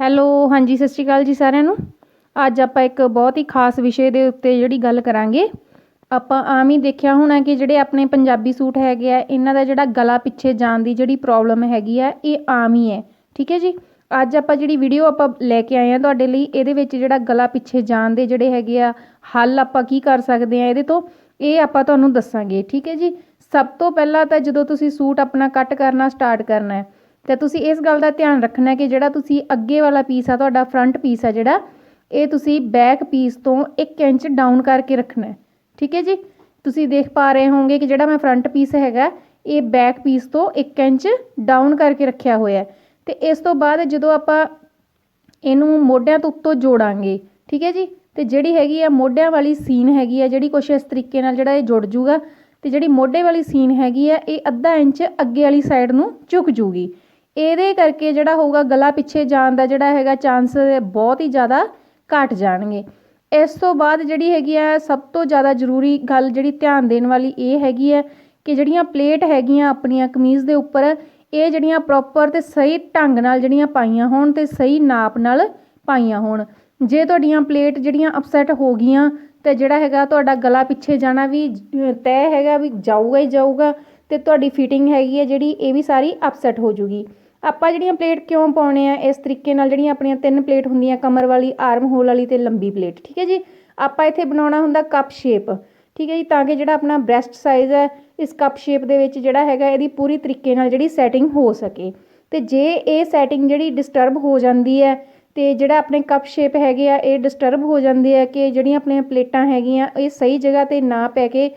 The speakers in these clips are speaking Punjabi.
ਹੈਲੋ, ਹਾਂਜੀ, ਸਤਿ ਸ਼੍ਰੀ ਅਕਾਲ ਜੀ ਸਾਰਿਆਂ ਨੂੰ। ਅੱਜ ਆਪਾਂ ਇੱਕ ਬਹੁਤ ਹੀ ਖਾਸ ਵਿਸ਼ੇ ਦੇ ਉੱਤੇ ਜਿਹੜੀ ਗੱਲ ਕਰਾਂਗੇ। ਆਪਾਂ ਆਮ ਹੀ ਦੇਖਿਆ ਹੋਣਾ ਕਿ ਜਿਹੜੇ ਆਪਣੇ ਪੰਜਾਬੀ ਸੂਟ ਹੈਗੇ ਆ, ਇਹਨਾਂ ਦਾ ਜਿਹੜਾ ਗਲਾ ਪਿੱਛੇ ਜਾਣ ਦੀ ਜਿਹੜੀ ਪ੍ਰੋਬਲਮ ਹੈਗੀ ਆ, ਇਹ ਆਮ ਹੀ ਹੈ। ਠੀਕ ਹੈ ਜੀ? ਅੱਜ ਆਪਾਂ ਜਿਹੜੀ ਵੀਡੀਓ ਆਪਾਂ ਲੈ ਕੇ ਆਏ ਆ ਤੁਹਾਡੇ ਲਈ, ਇਹਦੇ ਵਿੱਚ ਜਿਹੜਾ ਗਲਾ ਪਿੱਛੇ ਜਾਣ ਦੇ ਜਿਹੜੇ ਹੈਗੇ ਆ ਹੱਲ ਆਪਾਂ ਕੀ ਕਰ ਸਕਦੇ ਆ, ਇਹਦੇ ਤੋਂ ਇਹ ਆਪਾਂ ਤੁਹਾਨੂੰ ਦੱਸਾਂਗੇ। ਠੀਕ ਹੈ ਜੀ? ਸਭ ਤੋਂ ਪਹਿਲਾਂ ਤਾਂ ਜਦੋਂ ਤੁਸੀਂ ਸੂਟ ਆਪਣਾ ਕੱਟ ਕਰਨਾ ਸਟਾਰਟ ਕਰਨਾ ਹੈ ਤਾਂ ਤੁਸੀਂ ਇਸ ਗੱਲ ਦਾ ਧਿਆਨ ਰੱਖਣਾ ਕਿ ਜਿਹੜਾ ਤੁਸੀਂ ਅੱਗੇ ਵਾਲਾ ਪੀਸ ਆ, ਤੁਹਾਡਾ ਫਰੰਟ ਪੀਸ ਆ ਜਿਹੜਾ, ਇਹ ਤੁਸੀਂ ਬੈਕ ਪੀਸ ਤੋਂ 1 ਇੰਚ ਡਾਊਨ ਕਰਕੇ ਰੱਖਣਾ ਠੀਕ ਹੈ ਜੀ? ਤੁਸੀਂ ਦੇਖ ਪਾ ਰਹੇ ਹੋਵੋਗੇ ਕਿ ਜਿਹੜਾ ਮੈਂ ਫਰੰਟ ਪੀਸ ਹੈਗਾ, ਇਹ ਬੈਕ ਪੀਸ ਤੋਂ 1 ਇੰਚ ਡਾਊਨ ਕਰਕੇ ਰੱਖਿਆ ਹੋਇਆ ਹੈ। ਤੇ ਇਸ ਤੋਂ ਬਾਅਦ ਜਦੋਂ ਆਪਾਂ ਇਹਨੂੰ ਮੋਢਿਆਂ ਤੋਂ ਉੱਤੋਂ ਜੋੜਾਂਗੇ, ਠੀਕ ਹੈ ਜੀ? ਤੇ ਜਿਹੜੀ ਹੈਗੀ ਆ ਮੋਢਿਆਂ ਵਾਲੀ ਸੀਨ ਹੈਗੀ ਆ, ਜਿਹੜੀ ਕੁਛ ਇਸ ਤਰੀਕੇ ਨਾਲ ਜਿਹੜਾ ਇਹ ਜੁੜ ਜੂਗਾ, ਤੇ ਜਿਹੜੀ ਮੋਢੇ ਵਾਲੀ ਸੀਨ ਹੈਗੀ ਆ, ਇਹ ਅੱਧਾ ਇੰਚ ਅੱਗੇ ਵਾਲੀ ਸਾਈਡ ਨੂੰ ਝੁਕ ਜੂਗੀ। ਇਹਦੇ ਕਰਕੇ ਜਿਹੜਾ ਹੋਊਗਾ ਗਲਾ ਪਿੱਛੇ ਜਾਣ ਦਾ ਜਿਹੜਾ ਹੈਗਾ ਚਾਂਸ ਬਹੁਤ ਹੀ ਜ਼ਿਆਦਾ ਘੱਟ ਜਾਣਗੇ। ਇਸ ਤੋਂ ਬਾਅਦ ਜਿਹੜੀ ਹੈਗੀ ਆ, ਸਭ ਤੋਂ ਜ਼ਿਆਦਾ ਜ਼ਰੂਰੀ ਗੱਲ ਜਿਹੜੀ ਧਿਆਨ ਦੇਣ ਵਾਲੀ ਇਹ ਹੈਗੀ ਹੈ ਕਿ ਜਿਹੜੀਆਂ ਪਲੇਟ ਹੈਗੀਆਂ ਆਪਣੀਆਂ ਕਮੀਜ਼ ਦੇ ਉੱਪਰ, ਇਹ ਜਿਹੜੀਆਂ ਪ੍ਰੋਪਰ ਤੇ ਸਹੀ ਢੰਗ ਨਾਲ ਜਿਹੜੀਆਂ ਪਾਈਆਂ ਹੋਣ ਤੇ ਸਹੀ ਨਾਪ ਨਾਲ ਪਾਈਆਂ ਹੋਣ। ਜੇ ਤੁਹਾਡੀਆਂ ਪਲੇਟ ਜਿਹੜੀਆਂ ਅਪਸੈਟ ਹੋ ਗਈਆਂ ਤੇ ਜਿਹੜਾ ਹੈਗਾ ਤੁਹਾਡਾ ਗਲਾ ਪਿੱਛੇ ਜਾਣਾ ਵੀ ਤੈਅ ਹੈਗਾ ਵੀ ਜਾਊਗਾ ਹੀ ਜਾਊਗਾ ਤੇ ਤੁਹਾਡੀ ਫਿਟਿੰਗ ਹੈਗੀ ਹੈ ਜਿਹੜੀ, ਇਹ ਵੀ ਸਾਰੀ ਅਪਸੈਟ ਹੋ ਜੂਗੀ। ਆਪਾਂ ਜਿਹੜੀਆਂ ਪਲੇਟ ਕਿਉਂ ਪਾਉਣੇ ਆ, ਇਸ ਤਰੀਕੇ ਨਾਲ ਜਿਹੜੀਆਂ ਆਪਣੀਆਂ ਤਿੰਨ ਪਲੇਟ ਹੁੰਦੀਆਂ, ਕਮਰ ਵਾਲੀ ਆਰਮ ਹੋਲ ਵਾਲੀ ਤੇ ਲੰਬੀ ਪਲੇਟ, ਠੀਕ ਹੈ ਜੀ? ਆਪਾਂ ਇੱਥੇ ਬਣਾਉਣਾ ਹੁੰਦਾ ਕੱਪ ਸ਼ੇਪ ਠੀਕ ਹੈ ਜੀ? ਤਾਂ ਕਿ ਜਿਹੜਾ ਆਪਣਾ ਬ੍ਰੈਸਟ ਸਾਈਜ਼ ਹੈ, ਇਸ ਕੱਪ ਸ਼ੇਪ ਦੇ ਵਿੱਚ ਜਿਹੜਾ ਹੈਗਾ, ਇਹਦੀ ਪੂਰੀ ਤਰੀਕੇ ਨਾਲ ਜਿਹੜੀ ਸੈਟਿੰਗ ਹੋ ਸਕੇ। ਤੇ ਜੇ ਇਹ ਸੈਟਿੰਗ ਜਿਹੜੀ ਡਿਸਟਰਬ ਹੋ ਜਾਂਦੀ ਹੈ, ਤੇ ਜਿਹੜਾ ਆਪਣੇ ਕੱਪ ਸ਼ੇਪ ਹੈਗੇ ਆ, ਇਹ ਡਿਸਟਰਬ ਹੋ ਜਾਂਦੇ ਆ ਕਿ ਜਿਹੜੀਆਂ ਆਪਣੀਆਂ ਪਲੇਟਾਂ ਹੈਗੀਆਂ, ਇਹ ਸਹੀ ਜਗ੍ਹਾ ਤੇ ਨਾ ਪੈ ਕੇ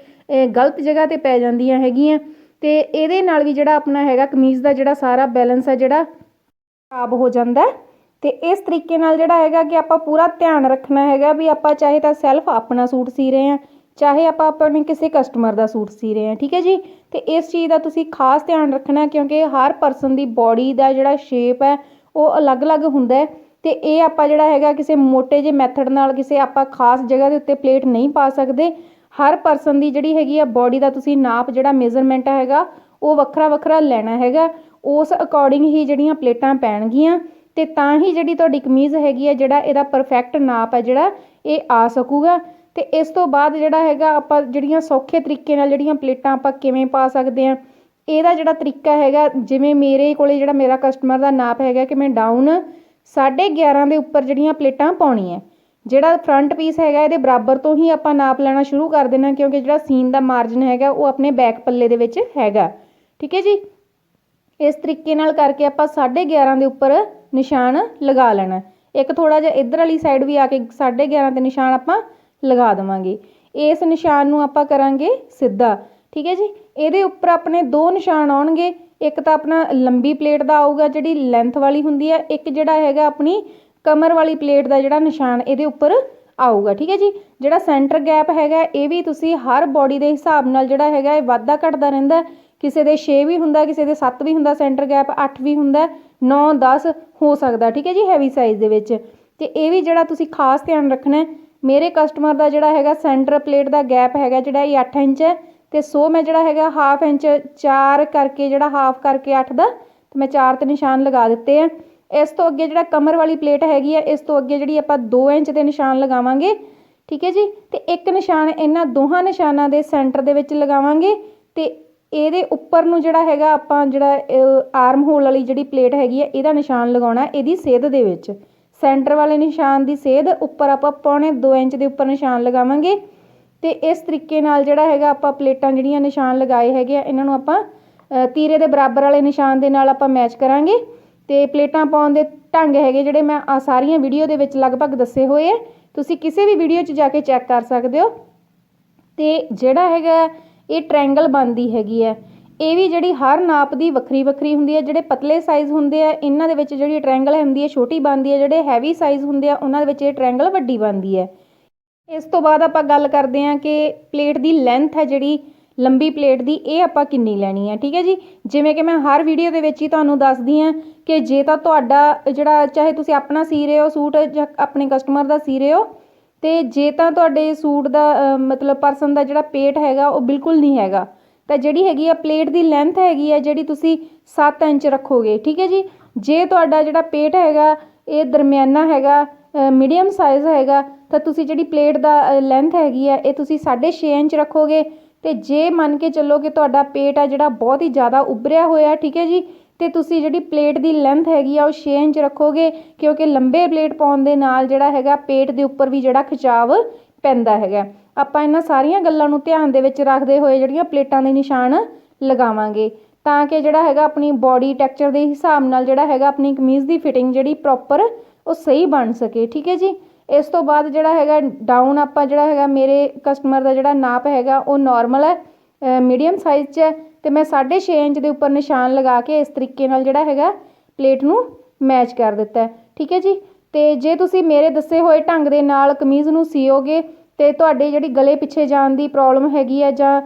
ਗਲਤ ਜਗ੍ਹਾ ਤੇ ਪੈ ਜਾਂਦੀਆਂ ਹੈਗੀਆਂ। ਅਤੇ ਇਹਦੇ ਨਾਲ ਵੀ ਜਿਹੜਾ ਆਪਣਾ ਹੈਗਾ ਕਮੀਜ਼ ਦਾ ਜਿਹੜਾ ਸਾਰਾ ਬੈਲੈਂਸ ਹੈ ਜਿਹੜਾ ਖਰਾਬ ਹੋ ਜਾਂਦਾ ਅਤੇ ਇਸ ਤਰੀਕੇ ਨਾਲ ਜਿਹੜਾ ਹੈਗਾ ਕਿ ਆਪਾਂ ਪੂਰਾ ਧਿਆਨ ਰੱਖਣਾ ਹੈਗਾ ਵੀ ਆਪਾਂ ਚਾਹੇ ਤਾਂ ਸੈਲਫ ਆਪਣਾ ਸੂਟ ਸੀ ਰਹੇ ਹਾਂ, ਚਾਹੇ ਆਪਾਂ ਆਪਣੇ ਕਿਸੇ ਕਸਟਮਰ ਦਾ ਸੂਟ ਸੀ ਰਹੇ ਹਾਂ, ਠੀਕ ਹੈ ਜੀ? ਅਤੇ ਇਸ ਚੀਜ਼ ਦਾ ਤੁਸੀਂ ਖਾਸ ਧਿਆਨ ਰੱਖਣਾ ਕਿਉਂਕਿ ਹਰ ਪਰਸਨ ਦੀ ਬੋਡੀ ਦਾ ਜਿਹੜਾ ਸ਼ੇਪ ਹੈ, ਉਹ ਅਲੱਗ-ਅਲੱਗ ਹੁੰਦਾ ਅਤੇ ਇਹ ਆਪਾਂ ਜਿਹੜਾ ਹੈਗਾ ਕਿਸੇ ਮੋਟੇ ਜਿਹੇ ਮੈਥਡ ਨਾਲ ਕਿਸੇ ਆਪਾਂ ਖਾਸ ਜਗ੍ਹਾ ਦੇ ਉੱਤੇ ਪਲੇਟ ਨਹੀਂ ਪਾ ਸਕਦੇ। ਹਰ ਪਰਸਨ ਦੀ ਜਿਹੜੀ ਹੈਗੀ ਆ ਬਾਡੀ ਦਾ ਤੁਸੀਂ ਨਾਪ ਜਿਹੜਾ ਮੇਜ਼ਰਮੈਂਟ ਹੈਗਾ, ਉਹ ਵੱਖਰਾ ਵੱਖਰਾ ਲੈਣਾ ਹੈਗਾ। ਉਸ ਅਕੋਰਡਿੰਗ ਹੀ ਜਿਹੜੀਆਂ ਪਲੇਟਾਂ ਪੈਣਗੀਆਂ ਅਤੇ ਤਾਂ ਹੀ ਜਿਹੜੀ ਤੁਹਾਡੀ ਕਮੀਜ਼ ਹੈਗੀ ਆ ਜਿਹੜਾ ਇਹਦਾ ਪਰਫੈਕਟ ਨਾਪ ਹੈ ਜਿਹੜਾ, ਇਹ ਆ ਸਕੂਗਾ। ਅਤੇ ਇਸ ਤੋਂ ਬਾਅਦ ਜਿਹੜਾ ਹੈਗਾ ਆਪਾਂ ਜਿਹੜੀਆਂ ਸੌਖੇ ਤਰੀਕੇ ਨਾਲ ਜਿਹੜੀਆਂ ਪਲੇਟਾਂ ਆਪਾਂ ਕਿਵੇਂ ਪਾ ਸਕਦੇ ਹਾਂ ਇਹਦਾ ਜਿਹੜਾ ਤਰੀਕਾ ਹੈਗਾ, ਜਿਵੇਂ ਮੇਰੇ ਕੋਲੇ ਜਿਹੜਾ ਮੇਰਾ ਕਸਟਮਰ ਦਾ ਨਾਪ ਹੈਗਾ ਕਿ ਮੈਂ ਡਾਊਨ 11.5 ਦੇ ਉੱਪਰ ਜਿਹੜੀਆਂ ਪਲੇਟਾਂ ਪਾਉਣੀਆਂ। ਜਿਹੜਾ ਫਰੰਟ ਪੀਸ ਹੈਗਾ, ਇਹਦੇ ਬਰਾਬਰ ਤੋਂ ਹੀ ਆਪਾਂ ਨਾਪ ਲੈਣਾ ਸ਼ੁਰੂ ਕਰ ਦੇਣਾ ਕਿਉਂਕਿ ਜਿਹੜਾ ਸੀਨ ਦਾ ਮਾਰਜਨ ਹੈਗਾ, ਉਹ ਆਪਣੇ ਬੈਕ ਪੱਲੇ ਦੇ ਵਿੱਚ ਹੈਗਾ। ਠੀਕ ਹੈ ਜੀ? ਇਸ ਤਰੀਕੇ ਨਾਲ ਕਰਕੇ ਆਪਾਂ 11.5 ਦੇ ਉੱਪਰ ਨਿਸ਼ਾਨ ਲਗਾ ਲੈਣਾ ਇੱਕ ਥੋੜਾ ਜਿਹਾ ਇੱਧਰ ਵਾਲੀ ਸਾਈਡ ਵੀ ਆ ਕੇ 11.5 ਤੇ ਨਿਸ਼ਾਨ ਆਪਾਂ ਲਗਾ ਦੇਵਾਂਗੇ। ਇਸ ਨਿਸ਼ਾਨ ਨੂੰ ਆਪਾਂ ਕਰਾਂਗੇ ਸਿੱਧਾ। ਠੀਕ ਹੈ ਜੀ? ਇਹਦੇ ਉੱਪਰ ਆਪਣੇ ਦੋ ਨਿਸ਼ਾਨ ਆਉਣਗੇ। ਇੱਕ ਤਾਂ ਆਪਣਾ ਲੰਬੀ ਪਲੇਟ ਦਾ ਆਊਗਾ, ਜਿਹੜੀ ਲੈਂਥ ਵਾਲੀ ਹੁੰਦੀ ਹੈ, ਇੱਕ ਜਿਹੜਾ ਹੈਗਾ ਆਪਣੀ ਕਮਰ ਵਾਲੀ ਪਲੇਟ ਦਾ ਜਿਹੜਾ ਨਿਸ਼ਾਨ ਇਹਦੇ ਉੱਪਰ ਆਊਗਾ, ਠੀਕ ਹੈ ਜੀ? ਜਿਹੜਾ ਸੈਂਟਰ ਗੈਪ ਹੈਗਾ, ਇਹ ਵੀ ਤੁਸੀਂ ਹਰ ਬੋਡੀ ਦੇ ਹਿਸਾਬ ਨਾਲ ਜਿਹੜਾ ਹੈਗਾ, ਇਹ ਵਾਧਾ ਘਟਦਾ ਰਹਿੰਦਾ ਕਿਸੇ ਦੇ 6 ਵੀ ਹੁੰਦਾ, ਕਿਸੇ ਦੇ 7 ਵੀ ਹੁੰਦਾ, ਸੈਂਟਰ ਗੈਪ 8 ਵੀ ਹੁੰਦਾ 9 10 ਹੋ ਸਕਦਾ, ਠੀਕ ਹੈ ਜੀ ਹੈਵੀ ਸਾਈਜ਼ ਦੇ ਵਿੱਚ। ਤੇ ਇਹ ਵੀ ਜਿਹੜਾ ਤੁਸੀਂ ਖਾਸ ਧਿਆਨ ਰੱਖਣਾ ਮੇਰੇ ਕਸਟਮਰ ਦਾ ਜਿਹੜਾ ਹੈਗਾ ਸੈਂਟਰ ਪਲੇਟ ਦਾ ਗੈਪ ਹੈਗਾ ਜਿਹੜਾ ਇਹ 8 ਇੰਚ ਹੈ, ਤੇ ਸੋ ਮੈਂ ਜਿਹੜਾ ਹੈਗਾ ਹਾਫ ਇੰਚ 4 ਕਰਕੇ ਜਿਹੜਾ ਹਾਫ ਕਰਕੇ 8 ਦਾ, ਤੇ ਮੈਂ 4 ਤੇ ਨਿਸ਼ਾਨ ਲਗਾ ਦਿੱਤੇ ਆ। ਇਸ ਤੋਂ ਅੱਗੇ ਜਿਹੜਾ ਕਮਰ ਵਾਲੀ ਪਲੇਟ ਹੈਗੀ ਆ, ਇਸ ਤੋਂ ਅੱਗੇ ਜਿਹੜੀ ਆਪਾਂ 2 ਇੰਚ ਦੇ ਨਿਸ਼ਾਨ ਲਗਾਵਾਂਗੇ, ਠੀਕ ਹੈ ਜੀ? ਤੇ ਇੱਕ ਨਿਸ਼ਾਨ ਇਹਨਾਂ ਦੋਹਾਂ ਨਿਸ਼ਾਨਾਂ ਦੇ ਸੈਂਟਰ ਦੇ ਵਿੱਚ ਲਗਾਵਾਂਗੇ ਤੇ ਇਹਦੇ ਉੱਪਰ ਨੂੰ ਜਿਹੜਾ ਹੈਗਾ ਆਪਾਂ ਜਿਹੜਾ ਆਰਮ ਹੋਲ ਵਾਲੀ ਜਿਹੜੀ ਪਲੇਟ ਹੈਗੀ ਆ, ਇਹਦਾ ਨਿਸ਼ਾਨ ਲਗਾਉਣਾ ਇਹਦੀ ਸੇਧ ਦੇ ਵਿੱਚ। ਸੈਂਟਰ ਵਾਲੇ ਨਿਸ਼ਾਨ ਦੀ ਸੇਧ, ਉੱਪਰ ਆਪਾਂ ਪੌਣੇ 2 ਇੰਚ ਦੇ ਉੱਪਰ ਨਿਸ਼ਾਨ ਲਗਾਵਾਂਗੇ ਤੇ ਇਸ ਤਰੀਕੇ ਨਾਲ ਜਿਹੜਾ ਹੈਗਾ ਆਪਾਂ ਪਲੇਟਾਂ ਜਿਹੜੀਆਂ ਨਿਸ਼ਾਨ ਲਗਾਏ ਹੈਗੇ ਆ, ਇਹਨਾਂ ਨੂੰ ਆਪਾਂ ਤੀਰੇ ਦੇ ਬਰਾਬਰ ਵਾਲੇ ਨਿਸ਼ਾਨ ਦੇ ਨਾਲ ਆਪਾਂ ਮੈਚ ਕਰਾਂਗੇ। ਅਤੇ ਪਲੇਟਾਂ ਪਾਉਣ ਦੇ ਢੰਗ ਹੈਗੇ ਜਿਹੜੇ ਮੈਂ ਆ ਸਾਰੀਆਂ ਵੀਡੀਓ ਦੇ ਵਿੱਚ ਲਗਭਗ ਦੱਸੇ ਹੋਏ ਹੈ ਤੁਸੀਂ ਕਿਸੇ ਵੀ ਵੀਡੀਓ 'ਚ ਜਾ ਕੇ ਚੈੱਕ ਕਰ ਸਕਦੇ ਹੋ। ਅਤੇ ਜਿਹੜਾ ਹੈਗਾ, ਇਹ ਟਰੈਂਗਲ ਬਣਦੀ ਹੈਗੀ ਹੈ ਇਹ ਵੀ ਜਿਹੜੀ ਹਰ ਨਾਪ ਦੀ ਵੱਖਰੀ ਵੱਖਰੀ ਹੁੰਦੀ ਹੈ ਜਿਹੜੇ ਪਤਲੇ ਸਾਈਜ਼ ਹੁੰਦੇ ਆ, ਇਹਨਾਂ ਦੇ ਵਿੱਚ ਜਿਹੜੀ ਟ੍ਰਾਇੰਗਲ ਹੁੰਦੀ ਹੈ ਛੋਟੀ ਬਣਦੀ ਹੈ ਜਿਹੜੇ ਹੈਵੀ ਸਾਈਜ਼ ਹੁੰਦੇ ਆ, ਉਹਨਾਂ ਦੇ ਵਿੱਚ ਇਹ ਟ੍ਰਾਇੰਗਲ ਵੱਡੀ ਬਣਦੀ ਹੈ ਇਸ ਤੋਂ ਬਾਅਦ ਆਪਾਂ ਗੱਲ ਕਰਦੇ ਹਾਂ ਕਿ ਪਲੇਟ ਦੀ ਲੈਂਥ ਹੈ ਜਿਹੜੀ ਲੰਬੀ ਪਲੇਟ ਦੀ ਇਹ ਆਪਾਂ ਕਿੰਨੀ ਲੈਣੀ ਹੈ ਠੀਕ ਹੈ ਜੀ? ਜਿਵੇਂ ਕਿ ਮੈਂ ਹਰ ਵੀਡੀਓ ਦੇ ਵਿੱਚ ਹੀ ਤੁਹਾਨੂੰ ਦੱਸਦੀ ਹਾਂ ਕਿ ਜੇ ਤਾਂ ਤੁਹਾਡਾ ਜਿਹੜਾ ਚਾਹੇ ਤੁਸੀਂ ਆਪਣਾ ਸੀ ਰਹੇ ਹੋ, ਸੂਟ ਜਾਂ ਆਪਣੇ ਕਸਟਮਰ ਦਾ ਸੀ ਰਹੇ ਹੋ, ਤੇ ਜੇ ਤਾਂ ਤੁਹਾਡੇ ਸੂਟ ਦਾ ਮਤਲਬ ਪਰਸਨ ਦਾ ਜਿਹੜਾ ਪੇਟ ਹੈਗਾ ਉਹ ਬਿਲਕੁਲ ਨਹੀਂ ਹੈਗਾ, ਤਾਂ ਜਿਹੜੀ ਹੈਗੀ ਆ ਪਲੇਟ ਦੀ ਲੈਂਥ ਹੈਗੀ ਆ ਜਿਹੜੀ ਤੁਸੀਂ 7 ਇੰਚ ਰੱਖੋਗੇ, ਠੀਕ ਹੈ ਜੀ? ਜੇ ਤੁਹਾਡਾ ਜਿਹੜਾ ਪੇਟ ਹੈਗਾ, ਇਹ ਦਰਮਿਆਨਾ ਹੈਗਾ ਮੀਡੀਅਮ ਸਾਈਜ਼ ਹੈਗਾ, ਤਾਂ ਤੁਸੀਂ ਜਿਹੜੀ ਪਲੇਟ ਦਾ ਲੈਂਥ ਹੈਗੀ ਆ, ਇਹ ਤੁਸੀਂ 6.5 ਇੰਚ ਰੱਖੋਗੇ ਅਤੇ ਜੇ ਮੰਨ ਕੇ ਚੱਲੋ ਕਿ ਤੁਹਾਡਾ ਪੇਟ ਆ ਜਿਹੜਾ ਬਹੁਤ ਹੀ ਜ਼ਿਆਦਾ ਉਭਰਿਆ ਹੋਇਆ, ਠੀਕ ਹੈ ਜੀ ਅਤੇ ਤੁਸੀਂ ਜਿਹੜੀ ਪਲੇਟ ਦੀ ਲੈਂਥ ਹੈਗੀ ਆ ਉਹ ਛੇ ਇੰਚ ਰੱਖੋਗੇ, ਕਿਉਂਕਿ ਲੰਬੇ ਪਲੇਟ ਪਾਉਣ ਦੇ ਨਾਲ ਜਿਹੜਾ ਹੈਗਾ ਪੇਟ ਦੇ ਉੱਪਰ ਵੀ ਜਿਹੜਾ ਖਿਚਾਵ ਪੈਂਦਾ ਹੈਗਾ। ਆਪਾਂ ਇਹਨਾਂ ਸਾਰੀਆਂ ਗੱਲਾਂ ਨੂੰ ਧਿਆਨ ਦੇ ਵਿੱਚ ਰੱਖਦੇ ਹੋਏ ਜਿਹੜੀਆਂ ਪਲੇਟਾਂ ਦੇ ਨਿਸ਼ਾਨ ਲਗਾਵਾਂਗੇ। ਤਾਂ ਕਿ ਜਿਹੜਾ ਹੈਗਾ ਆਪਣੀ ਬਾਡੀ ਟੈਕਸਚਰ ਦੇ ਹਿਸਾਬ ਨਾਲ ਜਿਹੜਾ ਹੈਗਾ ਆਪਣੀ ਕਮੀਜ਼ ਦੀ ਫਿਟਿੰਗ ਜਿਹੜੀ ਪ੍ਰੋਪਰ ਉਹ ਸਹੀ ਬਣ ਸਕੇ, ਠੀਕ ਹੈ ਜੀ। ਇਸ ਤੋਂ ਬਾਅਦ ਜਿਹੜਾ ਹੈਗਾ ਡਾਊਨ ਆਪਾਂ ਜਿਹੜਾ ਹੈਗਾ ਮੇਰੇ ਕਸਟਮਰ ਦਾ ਜਿਹੜਾ ਨਾਪ ਹੈਗਾ ਉਹ ਨੋਰਮਲ ਹੈ ਮੀਡੀਅਮ ਸਾਈਜ਼ 'ਚ ਹੈ ਅਤੇ ਮੈਂ 6.5 ਇੰਚ ਦੇ ਉੱਪਰ ਨਿਸ਼ਾਨ ਲਗਾ ਕੇ ਇਸ ਤਰੀਕੇ ਨਾਲ ਜਿਹੜਾ ਹੈਗਾ ਪਲੇਟ ਨੂੰ ਮੈਚ ਕਰ ਦਿੱਤਾ ਠੀਕ ਹੈ ਜੀ? ਅਤੇ ਜੇ ਤੁਸੀਂ ਮੇਰੇ ਦੱਸੇ ਹੋਏ ਢੰਗ ਦੇ ਨਾਲ ਕਮੀਜ਼ ਨੂੰ ਸੀਓਗੇ ਅਤੇ ਤੁਹਾਡੇ ਜਿਹੜੀ ਗਲੇ ਪਿੱਛੇ ਜਾਣ ਦੀ ਪ੍ਰੋਬਲਮ ਹੈਗੀ ਹੈ ਜਾਂ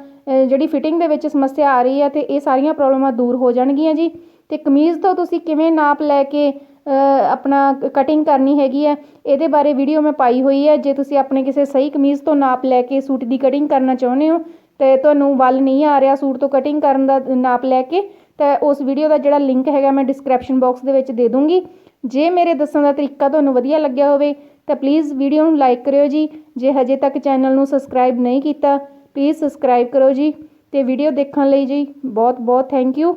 ਜਿਹੜੀ ਫਿਟਿੰਗ ਦੇ ਵਿੱਚ ਸਮੱਸਿਆ ਆ ਰਹੀ ਹੈ ਅਤੇ ਇਹ ਸਾਰੀਆਂ ਪ੍ਰੋਬਲਮਾਂ ਦੂਰ ਹੋ ਜਾਣਗੀਆਂ ਜੀ। ਅਤੇ ਕਮੀਜ਼ ਤੋਂ ਤੁਸੀਂ ਕਿਵੇਂ ਨਾਪ ਲੈ ਕੇ ਆਪਣਾ ਕਟਿੰਗ ਕਰਨੀ ਹੈਗੀ ਹੈ। ਇਹਦੇ ਬਾਰੇ ਵੀਡੀਓ ਮੈਂ ਪਾਈ ਹੋਈ ਹੈ। ਜੇ ਤੁਸੀਂ ਆਪਣੇ ਕਿਸੇ ਸਹੀ ਕਮੀਜ਼ ਤੋਂ ਨਾਪ ਲੈ ਕੇ ਸੂਟ ਦੀ ਕਟਿੰਗ ਕਰਨਾ ਚਾਹੁੰਦੇ ਹੋ, ਤੇ ਤੁਹਾਨੂੰ ਵੱਲ ਨਹੀਂ ਆ ਰਿਹਾ ਸੂਟ ਤੋਂ ਕਟਿੰਗ ਕਰਨ ਦਾ ਨਾਪ ਲੈ ਕੇ, ਤਾਂ ਉਸ ਵੀਡੀਓ ਦਾ ਜਿਹੜਾ ਲਿੰਕ ਹੈਗਾ ਮੈਂ ਡਿਸਕ੍ਰਿਪਸ਼ਨ ਬਾਕਸ ਦੇ ਵਿੱਚ ਦੇ ਦੂੰਗੀ। ਜੇ ਮੇਰੇ ਦੱਸਣ ਦਾ ਤਰੀਕਾ ਤੁਹਾਨੂੰ ਵਧੀਆ ਲੱਗਿਆ ਹੋਵੇ, ਤਾਂ ਪਲੀਜ਼ ਵੀਡੀਓ ਨੂੰ ਲਾਈਕ ਕਰਿਓ ਜੀ। ਜੇ ਹਜੇ ਤੱਕ ਚੈਨਲ ਨੂੰ ਸਬਸਕ੍ਰਾਈਬ ਨਹੀਂ ਕੀਤਾ ਪਲੀਜ਼ ਸਬਸਕ੍ਰਾਈਬ ਕਰੋ ਜੀ। ਅਤੇ ਵੀਡੀਓ ਦੇਖਣ ਲਈ ਜੀ ਬਹੁਤ ਬਹੁਤ ਥੈਂਕ ਯੂ